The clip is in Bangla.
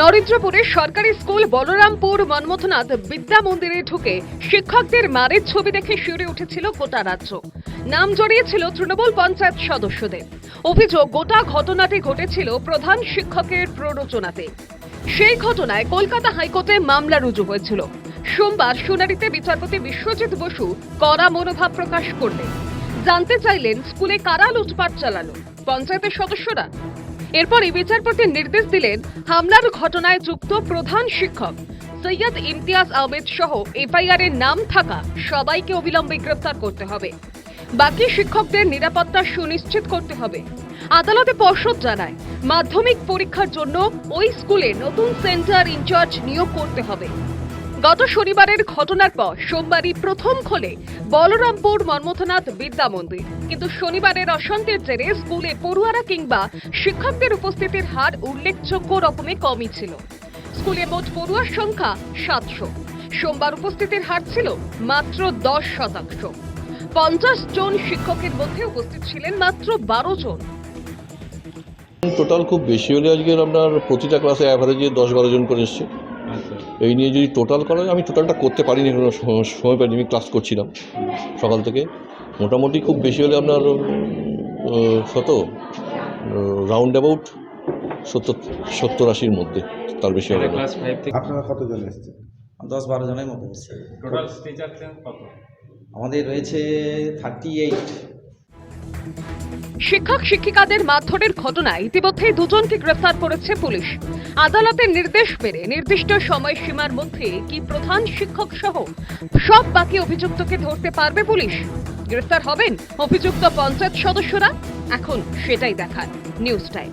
নরেন্দ্রপুরের সরকারি স্কুল বলরামপুর মনমথনাথ বিদ্যা মন্দিরে ঢুকে শিক্ষকদের মারের ছবি দেখে শিউরে উঠেছিল গোটা রাজ্য। নাম জড়িয়েছিল তৃণমূল পঞ্চায়েত সদস্যদের। অভিযোগ, গোটা ঘটনাটি ঘটেছিল প্রধান শিক্ষকের প্ররোচনাতে। সেই ঘটনায় কলকাতা হাইকোর্টে মামলা রুজু হয়েছিল। সোমবার শুনানিতে বিচারপতি বিশ্বজিৎ বসু কড়া মনোভাব প্রকাশ করলেন। জানতে চাইলেন, স্কুলে কারা লুটপাট চালালো? পঞ্চায়েতের সদস্যরা? এরপরই বিচারপতি নির্দেশ দিলেন হামলার ঘটনায় যুক্ত প্রধান শিক্ষক সৈয়দ ইমতিয়াজ আহমেদ সহ এফআইআর এর নাম থাকা সবাইকে অবিলম্বে গ্রেফতার করতে হবে। বাকি শিক্ষকদের নিরাপত্তা সুনিশ্চিত করতে হবে। আদালতে পর্ষদ জানায়, মাধ্যমিক পরীক্ষার জন্য ওই স্কুলে নতুন সেন্টার ইনচার্জ নিয়োগ করতে হবে। গত শনিবারের ঘটনার পর সোমবারই প্রথম খোলে বলরামপুর মন্মথনাথ বিদ্যা মন্দির। কিন্তু শনিবারের অশান্তির জেরে স্কুলে পড়ুয়ারা কিংবা শিক্ষকদের উপস্থিতির হার উল্লেখযোগ্য রকমে কমই ছিল। স্কুলে মোট পড়ুয়ার সংখ্যা সাতশো। সোমবার উপস্থিতির হার ছিল মাত্র দশ শতাংশ। পঞ্চাশ জন শিক্ষকের মধ্যে উপস্থিত ছিলেন মাত্র বারো জন। টোটাল খুব বেশি হলে আজকের আপনার প্রতিটা ক্লাসে অ্যাভারেজে দশ বারো জন করে এসছে। এই নিয়ে যদি টোটাল করা হয় আমি টোটালটা করতে পারিনি কোনো সময় পাইনি আমি ক্লাস করছিলাম সকাল থেকে। মোটামুটি খুব বেশি হলে আপনার শত রাউন্ড অ্যাবাউট সত্তর সত্তর আশির মধ্যে তার বেশি হবে আপনারা কতজন এসেছেন? দশ বারো জনের মতো এসছে। টোটাল টিচার কত? আমাদের রয়েছে থার্টি এইট শিক্ষক শিক্ষিকাদের মারধরের ঘটনায় ইতিমধ্যেই দুজনকে গ্রেফতার করেছে পুলিশ। আদালতের নির্দেশ পেরে নির্দিষ্ট সময়সীমার মধ্যে কি প্রধান শিক্ষক সহ সব বাকি অভিযুক্তকে ধরতে পারবে পুলিশ? গ্রেফতার হবেন অভিযুক্ত পঞ্চায়েত সদস্যরা? এখন সেটাই দেখার নিউজ টাইম।